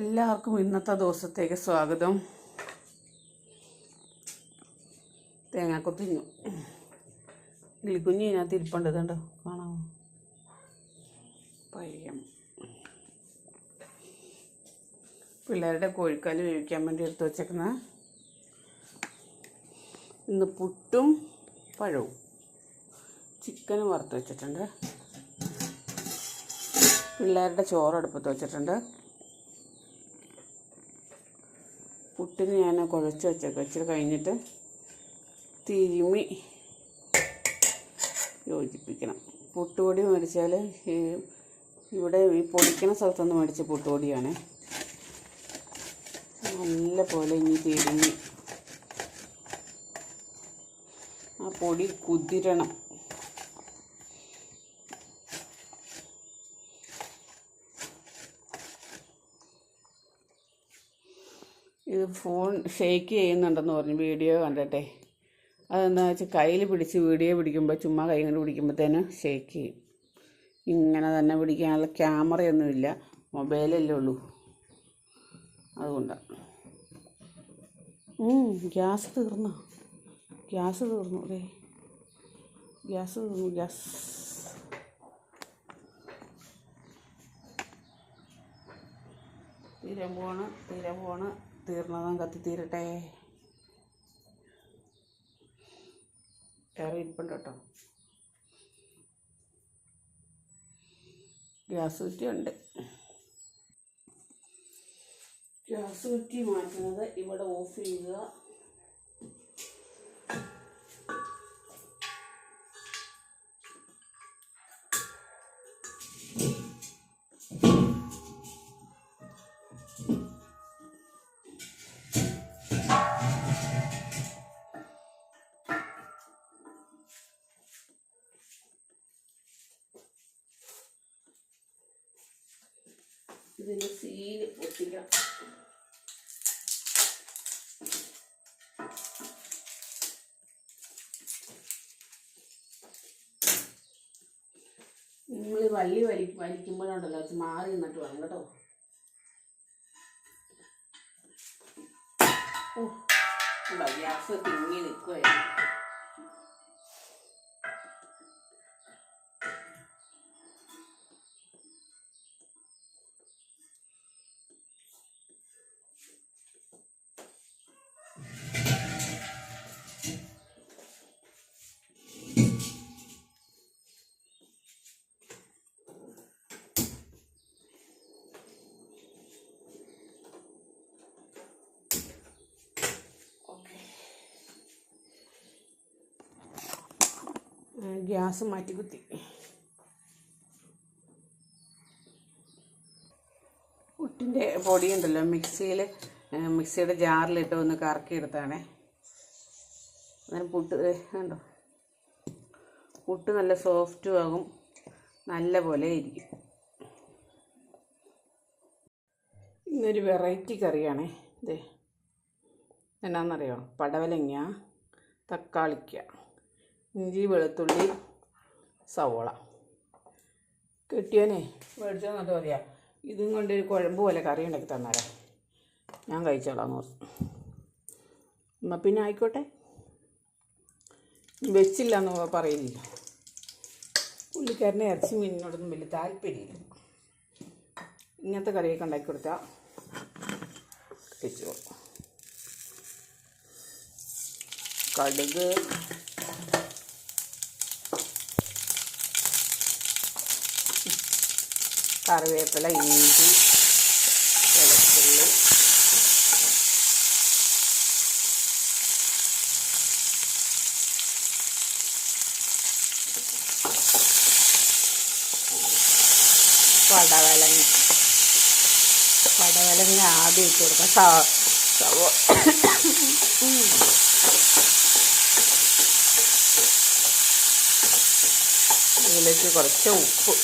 എല്ലാവർക്കും ഇന്നത്തെ ദിവസത്തേക്ക് സ്വാഗതം. തേങ്ങാക്കൊത്തിഞ്ഞു കിളിക്കുഞ്ഞ് ഇതിനകത്ത് ഇരിപ്പുണ്ട്. കണ്ടോ കാണാമോ? പയ്യം. പിള്ളേരുടെ കോഴിക്കാൽ വേവിക്കാൻ വേണ്ടി എടുത്ത് വെച്ചേക്കുന്ന. ഇന്ന് പുട്ടും പഴവും. ചിക്കനും വറുത്ത് വെച്ചിട്ടുണ്ട്. പിള്ളേരുടെ ചോറ് അടുപ്പത്ത് വെച്ചിട്ടുണ്ട്. പുട്ടിന് ഞാൻ കുഴച്ച് വെച്ചേക്കാം. ഇച്ചിരി കഴിഞ്ഞിട്ട് തിരുമി യോജിപ്പിക്കണം. പുട്ടുപൊടി മേടിച്ചാൽ ഈ ഇവിടെ ഈ പൊടിക്കുന്ന സ്ഥലത്തുനിന്ന് മേടിച്ച പുട്ടുപൊടിയാണ്. നല്ല പോലെ ഇനി തിരുമി. ആ പൊടി കുതിരണം. ഫോൺ ഷെയ്ക്ക് ചെയ്യുന്നുണ്ടെന്ന് പറഞ്ഞു. വീഡിയോ കണ്ടിട്ടെ. അതെന്താ വെച്ചാൽ കയ്യിൽ പിടിച്ച് വീഡിയോ പിടിക്കുമ്പോൾ ചുമ്മാ കൈ കൊണ്ട് പിടിക്കുമ്പോഴത്തേന് ഷെയ്ക്ക് ചെയ്യും. ഇങ്ങനെ തന്നെ പിടിക്കാനുള്ള ക്യാമറയൊന്നുമില്ല മൊബൈലല്ലേ ഉള്ളൂ. അതുകൊണ്ടാണ് ഗ്യാസ് തീർന്നു? ഗ്യാസ് തീർന്നു അതെ ഗ്യാസ് തീർന്നു ഗ്യാസ്. തീരാൻ പോണ് തീരാൻ പോണ് തീർന്നതും കത്തിത്തീരട്ടെ. ഏറെ ഇരിപ്പുണ്ട് കേട്ടോ. ഗ്യാസ് കുറ്റിയുണ്ട് ഗ്യാസ് കുറ്റി മാറ്റുന്നത് ഇവിടെ ഓഫ് ചെയ്യുക. ഇതിന് സീൽ പൊട്ടിക്കാം. നിങ്ങൾ വള്ളി വലി വലിക്കുമ്പോഴുണ്ടല്ലോ അത് മാറി നിന്നിട്ട് വേണം കേട്ടോ. ഓ ഗ്യാസ് തിങ്ങി നിൽക്കുകയാണ് ഗ്യാസ് മാറ്റി കുത്തി. പുട്ടിന്റെ പൊടിയുണ്ടല്ലോ മിക്സിയിൽ മിക്സിയുടെ ജാറിലിട്ട് ഒന്ന് കറക്കി എടുത്താണേ അന്നേരം പുട്ട് കണ്ടോ? പുട്ട് നല്ല സോഫ്റ്റും ആകും നല്ല പോലെ ഇരിക്കും. ഇന്നൊരു വെറൈറ്റി കറിയാണേ ഇതേ എന്നാന്നറിയോ? പടവലങ്ങ തക്കാളിക്ക. ഇഞ്ചി വെളുത്തുള്ളി സവോള. കിട്ടിയനെ മേടിച്ചോ എന്നിട്ട് ഇതും കൊണ്ട് ഒരു കുഴമ്പ് പോലെ കറി ഉണ്ടാക്കി തന്നാലേ. ഞാൻ കഴിച്ചോളാം പറഞ്ഞു. എന്നാൽ പിന്നെ ആയിക്കോട്ടെ. വെച്ചില്ല എന്ന് പറയുന്നില്ല. പുള്ളിക്കാരനെ ഇറച്ചി മീനിനോടൊന്നും വലിയ താല്പര്യമില്ല. ഇങ്ങനത്തെ കറിയൊക്കെ ഉണ്ടാക്കി കൊടുത്താൽ വെച്ചു കടുക് കറിവേപ്പില ഇഞ്ചി വെളുത്തുള്ളി. പടവലങ്ങ പടവലങ്ങ ആദ്യം ഇട്ട് കൊടുക്കാം. സവ സവോ. ഇതിലേക്ക് കുറച്ച് ഉപ്പ്.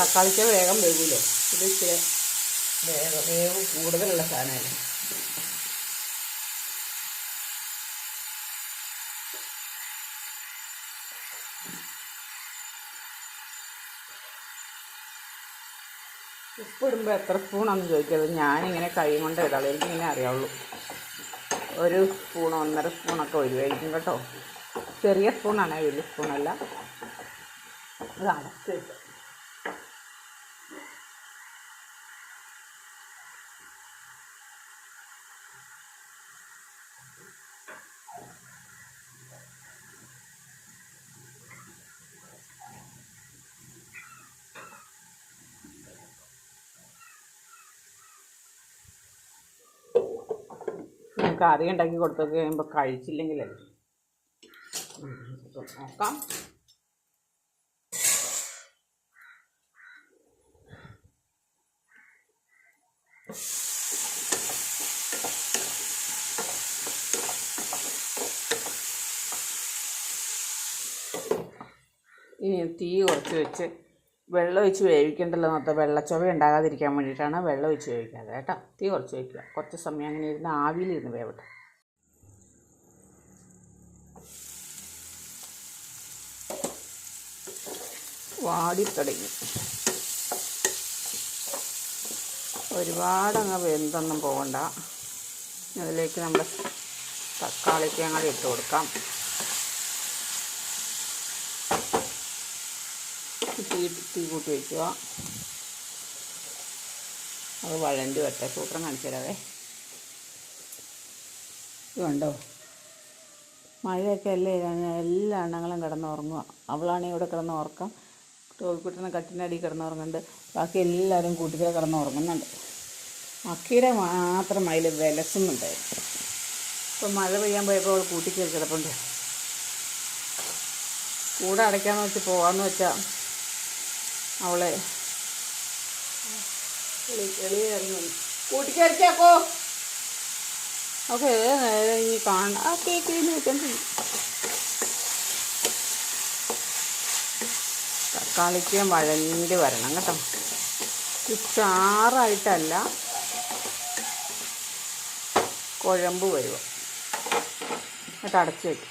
തക്കാളിക്ക് വേഗം വേവില്ലേ ഇത് ഇച്ചിരി വേഗം വേവ് കൂടുതലുള്ള സാധനമാണ് ഉപ്പിടുമ്പോൾ എത്ര സ്പൂണാണെന്ന് ചോദിക്കരുത്. ഞാനിങ്ങനെ കൈ കൊണ്ട് ഇടാളൂ എനിക്കിങ്ങനെ അറിയാവുള്ളൂ. ഒരു സ്പൂൺ ഒന്നര സ്പൂണൊക്കെ വരുമായിരിക്കും കേട്ടോ. ചെറിയ സ്പൂണാണേ വലിയ സ്പൂണല്ല. അതാണ് ശരി കറി ഉണ്ടാക്കി കൊടുത്തു കഴിയുമ്പോൾ കഴിച്ചില്ലെങ്കിലല്ലേ? നോക്കാം. ഇനി തീ കുറച്ച് വെച്ച് വെള്ളം ഒഴിച്ച് വേവിക്കേണ്ടല്ലോ എന്നോർത്ത് വെള്ളച്ചൊവ ഉണ്ടാകാതിരിക്കാൻ വേണ്ടിയിട്ടാണ് വെള്ളം ഒഴിച്ച് വേവിക്കാതെ കേട്ടോ. തീ കുറച്ച് വയ്ക്കുക കുറച്ച് സമയം അങ്ങനെ ഇരുന്ന് ആവിയിലിരുന്ന് വേവട്ടെ. വാടിത്തുടങ്ങി. ഒരുപാടങ്ങ് വെന്തൊന്നും പോകണ്ട. അതിലേക്ക് നമ്മൾ തക്കാളിക്ക് അങ്ങോട്ട് ഇട്ട് കൊടുക്കാം. തീ തീ കൂട്ടി വയ്ക്കുക അത് വഴണ്ടി വരട്ടെ. സൂത്രം കാണിച്ചു തരാവേ. ഇത് കണ്ടോ? മഴയൊക്കെ അല്ലേ? എല്ലാ എണ്ണങ്ങളും കിടന്നുറങ്ങുക അവളാണെങ്കിൽ ഇവിടെ കിടന്ന് ഉറക്കം ടോയ്ക്കുട്ടിനെ കട്ടിനടി കിടന്നുറങ്ങുന്നുണ്ട്. ബാക്കി എല്ലാവരും കൂട്ടിക്കര കിടന്നുറങ്ങുന്നുണ്ട്. അക്കീടെ മാത്രം അതിൽ വിലസുന്നുണ്ടായിരുന്നു ഇപ്പം മഴ പെയ്യാൻ പോയപ്പോൾ അവൾ കൂട്ടിക്കയറി കിടപ്പുണ്ട്. കൂടെ അടയ്ക്കാമെന്ന് വെച്ച് പോകാമെന്ന് വെച്ചാൽ അവളെ. കൂട്ടിക്കരച്ചാക്കോ ഓക്കെ ഏത് നേരം ഇനി കാണ ആ കേക്ക് തക്കാളിക്ക് വഴഞ്ഞ് വരണം കേട്ടോ. ചാറായിട്ടല്ല. കുഴമ്പ് വരുക എന്നിട്ട് അടച്ചു വയ്ക്കും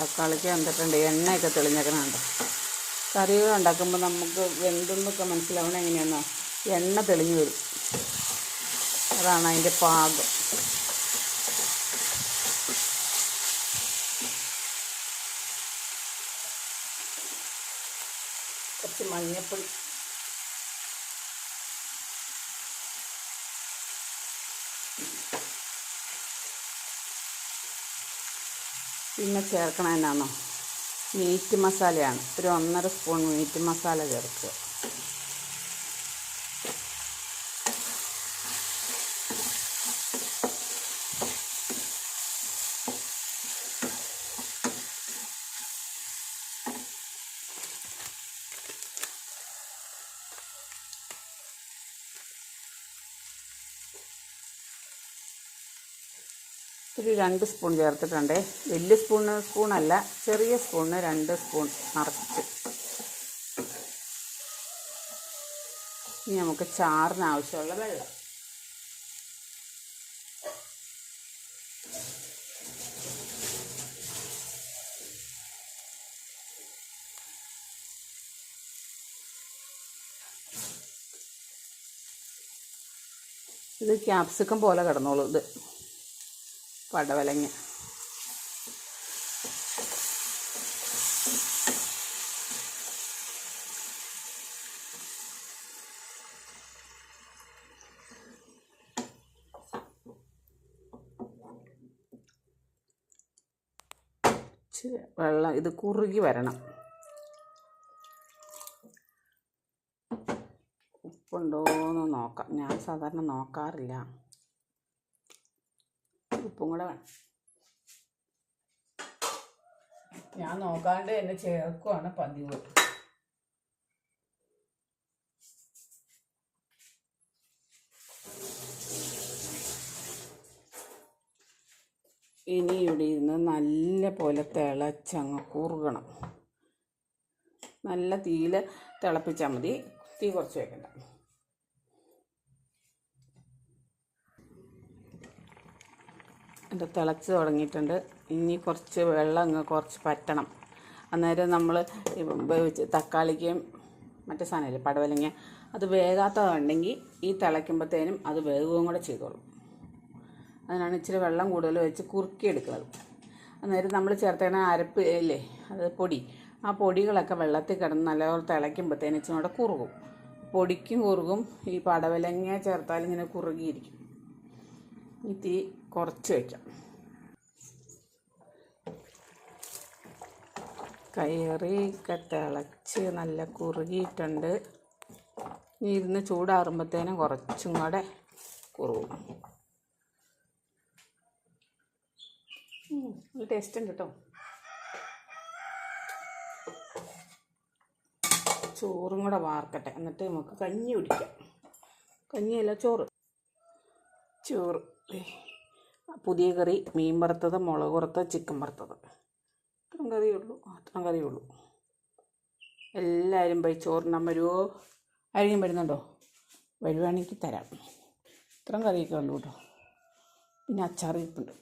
തക്കാളിക്ക് വന്നിട്ടുണ്ട് എണ്ണയൊക്കെ തെളിഞ്ഞേക്കണുണ്ട്. കറികൾ ഉണ്ടാക്കുമ്പോൾ നമുക്ക് വെന്തെന്നൊക്കെ മനസ്സിലാവണം എങ്ങനെയാണോ എണ്ണ തെളിഞ്ഞു വരും. അതാണ് അതിന്റെ പാകം. കുറച്ച് മഞ്ഞപ്പൊടി. പിന്നെ ചേർക്കണതെന്നാണോ മീറ്റ് മസാലയാണ്. ഒരു ഒന്നര സ്പൂൺ മീറ്റ് മസാല ചേർക്കുക. ഒരു രണ്ട് സ്പൂൺ ചേർത്തിട്ടുണ്ട്. വലിയ സ്പൂൺ സ്പൂണല്ല ചെറിയ സ്പൂണിന് രണ്ട് സ്പൂൺ നിറച്ച് ഇനി നമുക്ക് ചാറിന് ആവശ്യമുള്ള വെള്ളം. ഇത് ക്യാപ്സിക്കം പോലെ കിടന്നോളൂ ഇത്. പടവലങ്ങ വെള്ളം ഇത് കുറുകി വരണം. ഉപ്പുണ്ടോ എന്ന് നോക്കാം. ഞാൻ സാധാരണ നോക്കാറില്ല. ഉപ്പും കൂടെ വേണം. ഞാൻ നോക്കാണ്ട് എന്നെ ചേർക്കുവാണ് പതിവ്. ഇനി ഇവിടെ ഇരുന്ന് നല്ല പോലെ തിളച്ചങ്ങ് കുറുകണം. നല്ല തീയിൽ തിളപ്പിച്ചാൽ മതി. തീ കുറച്ച് വെക്കണ്ട. എന്റെ തിളച്ച് തുടങ്ങിയിട്ടുണ്ട്. ഇനി കുറച്ച് വെള്ളം അങ്ങ് കുറച്ച് പറ്റണം. അന്നേരം നമ്മൾ വേവിച്ച് തക്കാളിക്കും മറ്റേ സാധനമില്ലേ പടവലങ്ങ അത് വേകാത്തതുണ്ടെങ്കിൽ ഈ തിളയ്ക്കുമ്പോഴത്തേനും അത് വേകുകയും കൂടെ ചെയ്തോളും. അതിനാണ് ഇച്ചിരി വെള്ളം കൂടുതൽ വെച്ച് കുറുക്കിയെടുക്കുന്നത്. അന്നേരം നമ്മൾ ചേർത്തേണ അരപ്പ് ഇല്ലേ അത് പൊടി. ആ പൊടികളൊക്കെ വെള്ളത്തിൽ കിടന്ന് നല്ലപോലെ തിളയ്ക്കുമ്പോഴത്തേനും ഇച്ചിരി കൂടെ കുറുകും. പൊടിക്കും കുറുകും ഈ പടവലങ്ങ ചേർത്താൽ ഇങ്ങനെ കുറുകിയിരിക്കും. ഈ തീ കുറച്ച് വയ്ക്കാം. കയറിയൊക്കെ തിളച്ച് നല്ല കുറുകിയിട്ടുണ്ട്. ഇനി ഇരുന്ന് ചൂടാറുമ്പോഴത്തേനും കുറച്ചും കൂടെ നല്ല ടേസ്റ്റ് ഉണ്ട് കേട്ടോ ചോറും കൂടെ വാർക്കട്ടെ. എന്നിട്ട് നമുക്ക് കഞ്ഞി കുടിക്കാം. കഞ്ഞിയല്ല ചോറ്. ചോറ്. പുതിയ കറി മീൻ വറുത്തത് മുളക് വറുത്തത് ചിക്കൻ വറുത്തത്. ഇത്രയും കറിയേ ഉള്ളൂ. അത്രയും കറിയേ ഉള്ളൂ. എല്ലാവരും പോയി ചോറിനാൻ വരുമോ ആരെങ്കിലും വരുന്നുണ്ടോ? വരുവാണെങ്കിൽ തരാം. ഇത്രയും കറിയൊക്കെ ഉള്ളൂ കേട്ടോ. പിന്നെ അച്ചാർ ഇരിപ്പുണ്ട്.